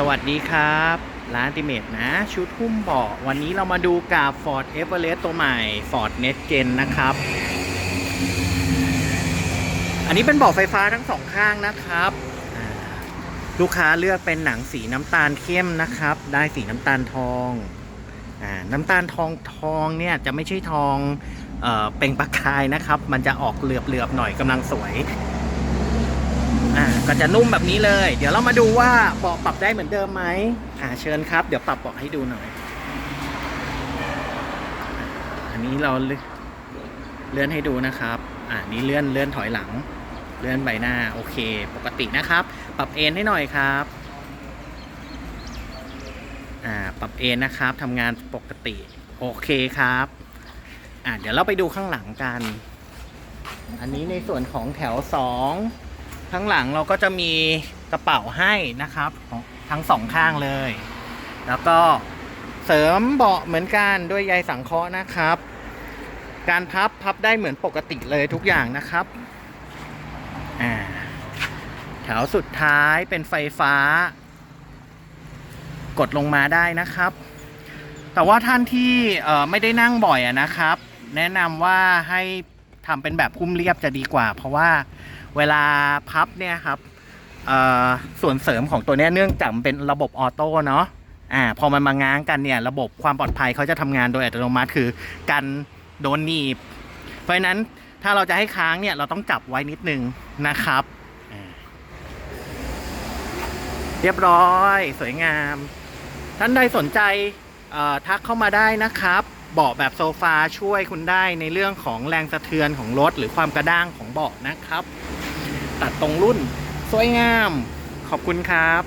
สวัสดีครับ ร้านติเมตนะ ชุดหุ้มเบาะวันนี้เรามาดูกับ Ford Everest ตัวใหม่ Ford n e t Gen นะครับ อันนี้เป็นเบาะไฟฟ้าทั้งสองข้างนะครับ ลูกค้าเลือกเป็นหนังสีน้ำตาลเข้มนะครับ ได้สีน้ำตาลทองอาน้ำตาลทองทองเนี่ยจะไม่ใช่ทองเออเปล่งประกายนะครับ มันจะออกเหลือบๆหน่อยกำลังสวย อ่าก็จะนุ่มแบบนี้เลย เดี๋ยวเรามาดูว่าเบาะปรับได้เหมือนเดิมไหมอ่าเชิญครับ เดี๋ยวปรับเบาะให้ดูหน่อย อันนี้เราเลื่อนให้ดูนะครับ อ่านี้เลื่อนเลื่อนถอยหลัง เลื่อนใบหน้าโอเค ปกตินะครับ ปรับเอนให้หน่อยครับอ่าปรับเอนนะครับทำงานปกติโอเคครับอ่าเดี๋ยวเราไปดูข้างหลังกัน อันนี้ในส่วนของแถวสอง ข้างหลังเราก็จะมีกระเป๋าให้นะครับทั้งสองข้างเลย แล้วก็เสริมเบาะเหมือนกันด้วยใยสังเคราะห์นะครับ การพับพับได้เหมือนปกติเลยทุกอย่างนะครับอ่าแถวสุดท้ายเป็นไฟฟ้า กดลงมาได้นะครับ แต่ว่าท่านที่ไม่ได้นั่งบ่อยอะนะครับ แนะนำว่าให้ ทำเป็นแบบพุ่มเรียบจะดีกว่า เพราะว่าเวลาพับเนี่ยครับส่วนเสริมของตัวนี้เนื่องจากมันเป็นระบบออโต้เนาะอ่าพอมันมาง้างกันเนี่ยระบบความปลอดภัยเขาจะทำงานโดยอัตโนมัติคือกันโดนหนีบ เพราะฉะนั้นถ้าเราจะให้ค้างเนี่ยเราต้องจับไว้นิดนึงนะครับ เรียบร้อยสวยงาม ท่านใดสนใจ ทักเข้ามาได้นะครับเบาะแบบโซฟาช่วยคุณได้ในเรื่องของแรงสะเทือนของรถหรือความกระด้างของเบาะนะครับ ตัดตรงรุ่นสวยงาม ขอบคุณครับ